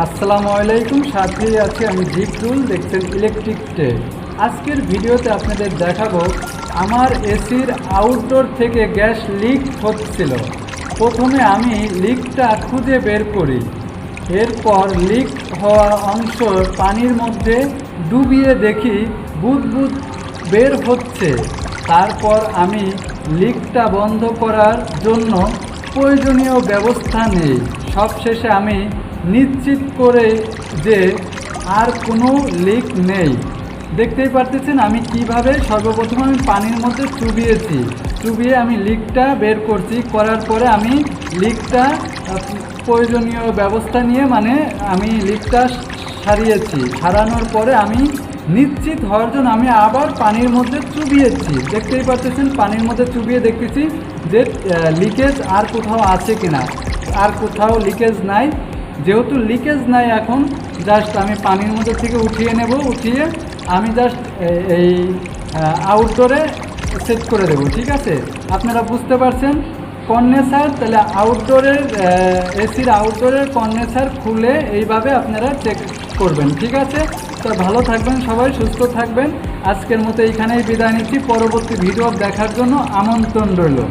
আসসালামু আলাইকুম সাথে আছি আমি জিপটুল দেখছেন ইলেকট্রিক টেক আজকের ভিডিওতে আপনাদের দেখাবো, আমার এসির আউটডোর থেকে গ্যাস লিক হচ্ছিল। প্রথমে আমি লিকটা খুঁজে বের করি। এরপর লিক হওয়া অংশ পানির মধ্যে ডুবিয়ে দেখি বুদ বুদ বের হচ্ছে। তারপর আমি লিকটা বন্ধ করার জন্য প্রয়োজনীয় ব্যবস্থা নেই। সবশেষে আমি নিশ্চিত করে যে আর কোনো লিক নেই। দেখতেই পারতেছেন আমি কীভাবে সর্বপ্রথম আমি পানির মধ্যে চুবিয়েছি। চুবিয়ে আমি লিকটা বের করছি। করার পরে আমি লিকটা প্রয়োজনীয় ব্যবস্থা নিয়ে মানে আমি লিকটা সারিয়েছি। সারানোর পরে আমি নিশ্চিত হওয়ার জন্য আমি আবার পানির মধ্যে চুবিয়েছি। দেখতেই পারতেছেন পানির মধ্যে চুবিয়ে দেখতেছি যে লিকেজ আর কোথাও আছে কিনা। আর কোথাও লিকেজ নাই। যেহেতু লিকেজ নাই এখন জাস্ট আমি পানির মধ্যে থেকে উঠিয়ে নেব, উঠিয়ে আমি জাস্ট এই আউটডোরে সেট করে দেবো, ঠিক আছে? আপনারা বুঝতে পারছেন? কন্ডেন্সার তাহলে আউটডোরের এসির আউটডোরের কন্ডেন্সার খুলে এইভাবে আপনারা চেক করবেন, ঠিক আছে? তো ভালো থাকবেন সবাই, সুস্থ থাকবেন। আজকের মতো এইখানেই বিদায় নিচ্ছি। পরবর্তী ভিডিও দেখার জন্য আমন্ত্রণ রইল।